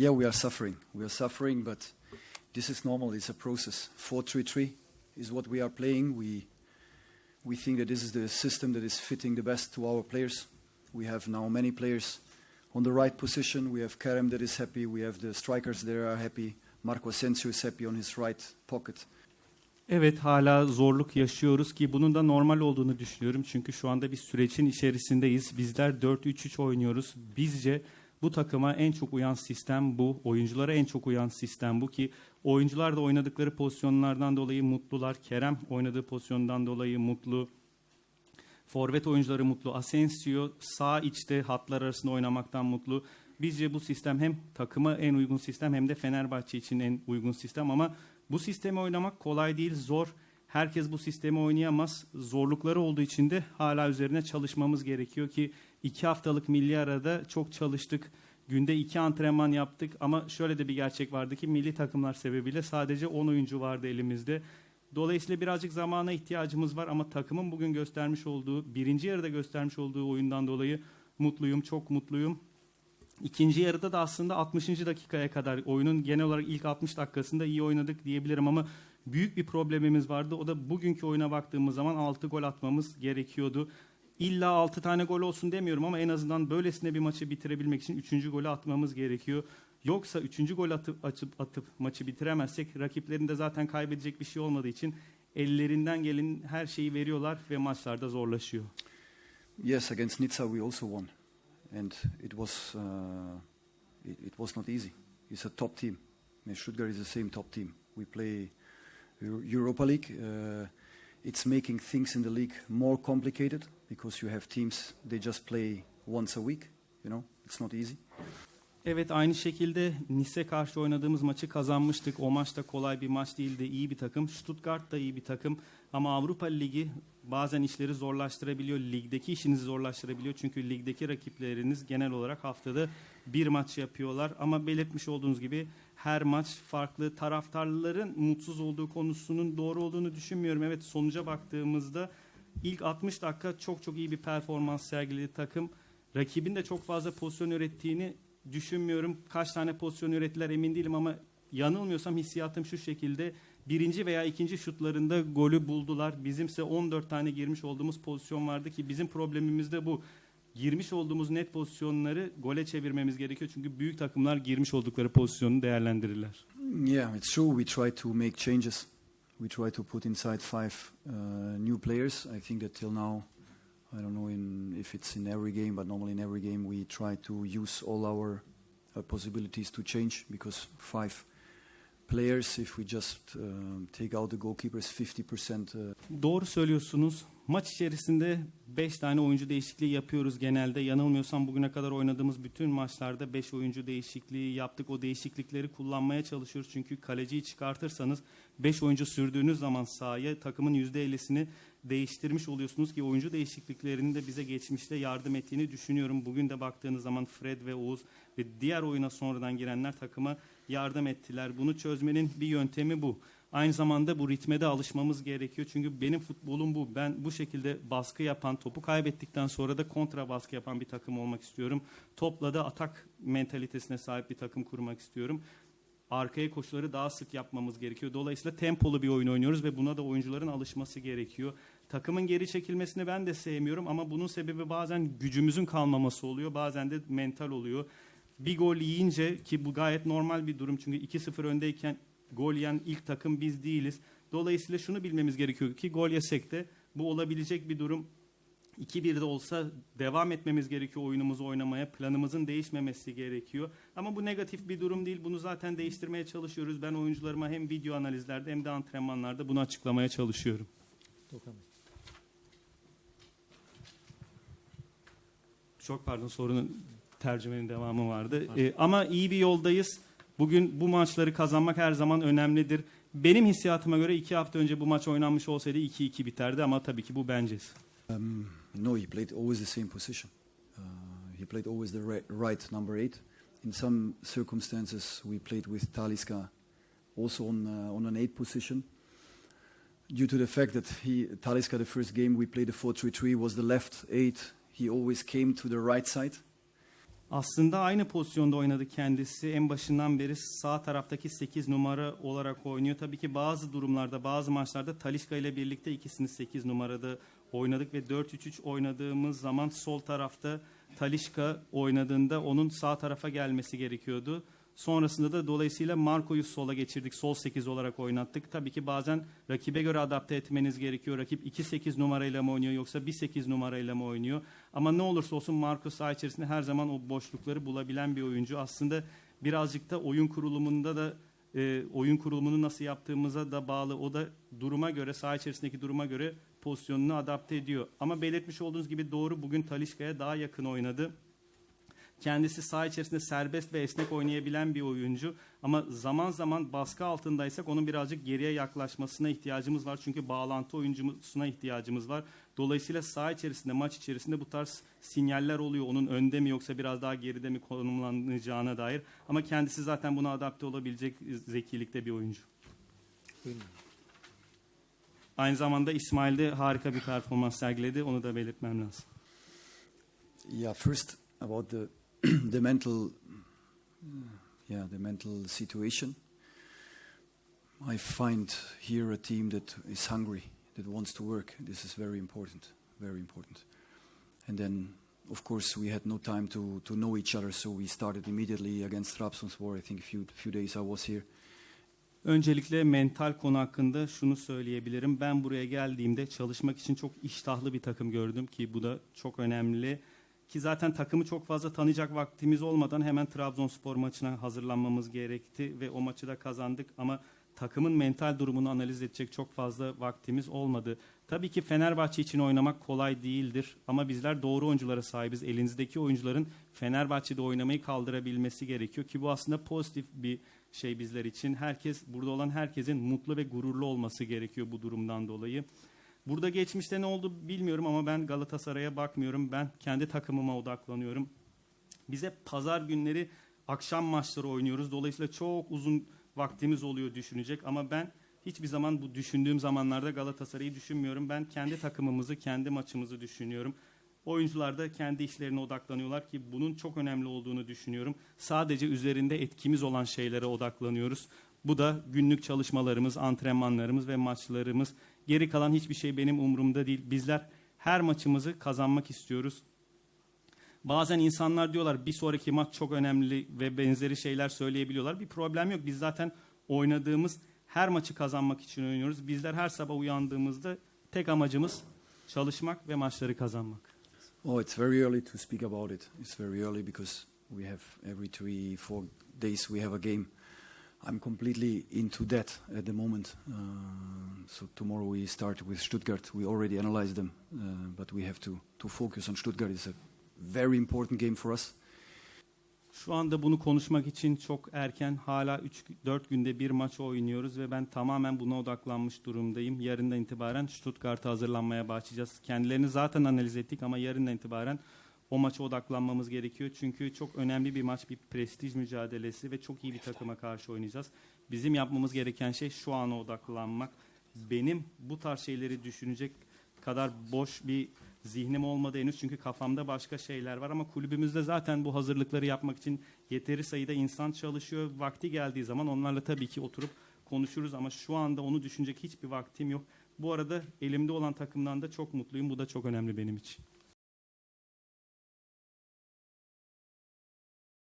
Yeah, we are suffering. We are suffering, but this is normal. It's a process. 4-3-3 is what we are playing. We we think that this is the system that is fitting the best to our players. We have now many players on the right position. We have Kerem that is happy. We have the strikers that are happy. Marco Asensio is happy on his right pocket. Evet hala zorluk yaşıyoruz ki bunun da normal olduğunu düşünüyorum. Çünkü şu anda bir sürecin içerisindeyiz. Bizler 4-3-3 oynuyoruz. Bizce bu takıma en çok uyan sistem bu. Oyunculara en çok uyan sistem bu ki oyuncular da oynadıkları pozisyonlardan dolayı mutlular. Kerem oynadığı pozisyondan dolayı mutlu. Forvet oyuncuları mutlu. Asensio sağ içte hatlar arasında oynamaktan mutlu. Bizce bu sistem hem takıma en uygun sistem hem de Fenerbahçe için en uygun sistem ama bu sistemi oynamak kolay değil, zor. Herkes bu sistemi oynayamaz. Zorlukları olduğu için de hala üzerine çalışmamız gerekiyor ki iki haftalık milli arada çok çalıştık. Günde iki antrenman yaptık ama şöyle de bir gerçek vardı ki milli takımlar sebebiyle sadece 10 oyuncu vardı elimizde. Dolayısıyla birazcık zamana ihtiyacımız var ama takımın bugün göstermiş olduğu, birinci yarıda göstermiş olduğu oyundan dolayı mutluyum, çok mutluyum. İkinci yarıda da aslında 60. dakikaya kadar oyunun genel olarak ilk 60 dakikasında iyi oynadık diyebilirim ama büyük bir problemimiz vardı. O da bugünkü oyuna baktığımız zaman 6 gol atmamız gerekiyordu. İlla 6 tane gol olsun demiyorum ama en azından böylesine bir maçı bitirebilmek için 3. golü atmamız gerekiyor. Yoksa 3. gol atıp, açıp, atıp maçı bitiremezsek rakiplerin de zaten kaybedecek bir şey olmadığı için ellerinden gelen her şeyi veriyorlar ve maçlarda zorlaşıyor. Yes, against Nizza we also won, and it was uh, it, it was not easy. It's a top team. I mean, Stuttgart is the same top team. We play Euro- Europa League. Uh, it's making things in the league more complicated because you have teams they just play once a week. You know, it's not easy. Evet aynı şekilde Nice karşı oynadığımız maçı kazanmıştık. O maç da kolay bir maç değildi. İyi bir takım. Stuttgart da iyi bir takım. Ama Avrupa Ligi bazen işleri zorlaştırabiliyor. Ligdeki işinizi zorlaştırabiliyor. Çünkü ligdeki rakipleriniz genel olarak haftada bir maç yapıyorlar. Ama belirtmiş olduğunuz gibi her maç farklı. Taraftarların mutsuz olduğu konusunun doğru olduğunu düşünmüyorum. Evet sonuca baktığımızda ilk 60 dakika çok çok iyi bir performans sergiledi takım. Rakibin de çok fazla pozisyon ürettiğini düşünmüyorum. Kaç tane pozisyon ürettiler emin değilim ama yanılmıyorsam hissiyatım şu şekilde. Birinci veya ikinci şutlarında golü buldular. Bizimse 14 tane girmiş olduğumuz pozisyon vardı ki bizim problemimiz de bu. Girmiş olduğumuz net pozisyonları gole çevirmemiz gerekiyor. Çünkü büyük takımlar girmiş oldukları pozisyonu değerlendirirler. Yeah, it's true. We try to make changes. We try to put inside five uh, new players. I think that till now, I don't know in, if it's in every game, but normally in every game we try to use all our uh, possibilities to change because five players, if we just um, take out the goalkeepers, 50%. Uh, Doğru söylüyorsunuz. Maç içerisinde 5 tane oyuncu değişikliği yapıyoruz genelde. Yanılmıyorsam bugüne kadar oynadığımız bütün maçlarda 5 oyuncu değişikliği yaptık. O değişiklikleri kullanmaya çalışıyoruz. Çünkü kaleciyi çıkartırsanız 5 oyuncu sürdüğünüz zaman sahaya takımın %50'sini değiştirmiş oluyorsunuz ki oyuncu değişikliklerinin de bize geçmişte yardım ettiğini düşünüyorum. Bugün de baktığınız zaman Fred ve Oğuz ve diğer oyuna sonradan girenler takıma yardım ettiler. Bunu çözmenin bir yöntemi bu. Aynı zamanda bu ritme de alışmamız gerekiyor. Çünkü benim futbolum bu. Ben bu şekilde baskı yapan, topu kaybettikten sonra da kontra baskı yapan bir takım olmak istiyorum. Topla da atak mentalitesine sahip bir takım kurmak istiyorum. Arkaya koşuları daha sık yapmamız gerekiyor. Dolayısıyla tempolu bir oyun oynuyoruz ve buna da oyuncuların alışması gerekiyor. Takımın geri çekilmesini ben de sevmiyorum ama bunun sebebi bazen gücümüzün kalmaması oluyor. Bazen de mental oluyor. Bir gol yiyince ki bu gayet normal bir durum çünkü 2-0 öndeyken gol yiyen ilk takım biz değiliz. Dolayısıyla şunu bilmemiz gerekiyor ki gol yesek de bu olabilecek bir durum. 2-1'de olsa devam etmemiz gerekiyor oyunumuzu oynamaya. Planımızın değişmemesi gerekiyor. Ama bu negatif bir durum değil. Bunu zaten değiştirmeye çalışıyoruz. Ben oyuncularıma hem video analizlerde hem de antrenmanlarda bunu açıklamaya çalışıyorum. Bey. Çok pardon sorunun tercümenin devamı vardı. Ee, ama iyi bir yoldayız. Bugün bu maçları kazanmak her zaman önemlidir. Benim hissiyatıma göre iki hafta önce bu maç oynanmış olsaydı 2-2 biterdi ama tabii ki bu bencesi. Um, no, he played always the same position. Uh, he played always the ri- right number eight. In some circumstances, we played with Taliska also on uh, on an eight position. Due to the fact that he Taliska, the first game we played the 4-3-3 was the left eight. He always came to the right side. Aslında aynı pozisyonda oynadı kendisi. En başından beri sağ taraftaki 8 numara olarak oynuyor. Tabii ki bazı durumlarda, bazı maçlarda Talişka ile birlikte ikisini 8 numarada oynadık ve 4-3-3 oynadığımız zaman sol tarafta Talişka oynadığında onun sağ tarafa gelmesi gerekiyordu. Sonrasında da dolayısıyla Marco'yu sola geçirdik. Sol 8 olarak oynattık. Tabii ki bazen rakibe göre adapte etmeniz gerekiyor. Rakip 2-8 numarayla mı oynuyor yoksa 1-8 numarayla mı oynuyor? Ama ne olursa olsun Marco saha içerisinde her zaman o boşlukları bulabilen bir oyuncu. Aslında birazcık da oyun kurulumunda da e, oyun kurulumunu nasıl yaptığımıza da bağlı. O da duruma göre, saha içerisindeki duruma göre pozisyonunu adapte ediyor. Ama belirtmiş olduğunuz gibi doğru bugün Talişka'ya daha yakın oynadı. Kendisi saha içerisinde serbest ve esnek oynayabilen bir oyuncu. Ama zaman zaman baskı altındaysak onun birazcık geriye yaklaşmasına ihtiyacımız var. Çünkü bağlantı oyuncusuna ihtiyacımız var. Dolayısıyla saha içerisinde, maç içerisinde bu tarz sinyaller oluyor. Onun önde mi yoksa biraz daha geride mi konumlanacağına dair. Ama kendisi zaten buna adapte olabilecek zekilikte bir oyuncu. Buyurun. Aynı zamanda İsmail de harika bir performans sergiledi. Onu da belirtmem lazım. Yeah, first about the the mental, yeah, the mental situation. I find here a team that is hungry, that wants to work. This is very important, very important. And then, of course, we had no time to to know each other, so we started immediately against Trabzonspor. I think a few few days I was here. Öncelikle mental konu hakkında şunu söyleyebilirim. Ben buraya geldiğimde çalışmak için çok iştahlı bir takım gördüm ki bu da çok önemli. Ki zaten takımı çok fazla tanıyacak vaktimiz olmadan hemen Trabzonspor maçına hazırlanmamız gerekti ve o maçı da kazandık ama takımın mental durumunu analiz edecek çok fazla vaktimiz olmadı. Tabii ki Fenerbahçe için oynamak kolay değildir ama bizler doğru oyunculara sahibiz. Elinizdeki oyuncuların Fenerbahçe'de oynamayı kaldırabilmesi gerekiyor ki bu aslında pozitif bir şey bizler için. Herkes burada olan herkesin mutlu ve gururlu olması gerekiyor bu durumdan dolayı. Burada geçmişte ne oldu bilmiyorum ama ben Galatasaray'a bakmıyorum. Ben kendi takımıma odaklanıyorum. Bize pazar günleri akşam maçları oynuyoruz. Dolayısıyla çok uzun vaktimiz oluyor düşünecek ama ben hiçbir zaman bu düşündüğüm zamanlarda Galatasaray'ı düşünmüyorum. Ben kendi takımımızı, kendi maçımızı düşünüyorum. Oyuncular da kendi işlerine odaklanıyorlar ki bunun çok önemli olduğunu düşünüyorum. Sadece üzerinde etkimiz olan şeylere odaklanıyoruz. Bu da günlük çalışmalarımız, antrenmanlarımız ve maçlarımız. Geri kalan hiçbir şey benim umurumda değil. Bizler her maçımızı kazanmak istiyoruz. Bazen insanlar diyorlar bir sonraki maç çok önemli ve benzeri şeyler söyleyebiliyorlar. Bir problem yok. Biz zaten oynadığımız her maçı kazanmak için oynuyoruz. Bizler her sabah uyandığımızda tek amacımız çalışmak ve maçları kazanmak. Oh, it's very early to speak about it. It's very early because we have every three, four days we have a game. I'm completely into that at the moment. Uh, so tomorrow we start with Stuttgart. We already analyzed them, uh, but we have to to focus on Stuttgart. It's a very important game for us. Şu anda bunu konuşmak için çok erken. Hala 3-4 günde bir maç oynuyoruz ve ben tamamen buna odaklanmış durumdayım. Yarından itibaren Stuttgart'a hazırlanmaya başlayacağız. Kendilerini zaten analiz ettik ama yarından itibaren o maça odaklanmamız gerekiyor. Çünkü çok önemli bir maç, bir prestij mücadelesi ve çok iyi bir takıma karşı oynayacağız. Bizim yapmamız gereken şey şu ana odaklanmak. Benim bu tarz şeyleri düşünecek kadar boş bir zihnim olmadı henüz çünkü kafamda başka şeyler var ama kulübümüzde zaten bu hazırlıkları yapmak için yeteri sayıda insan çalışıyor. Vakti geldiği zaman onlarla tabii ki oturup konuşuruz ama şu anda onu düşünecek hiçbir vaktim yok. Bu arada elimde olan takımdan da çok mutluyum. Bu da çok önemli benim için.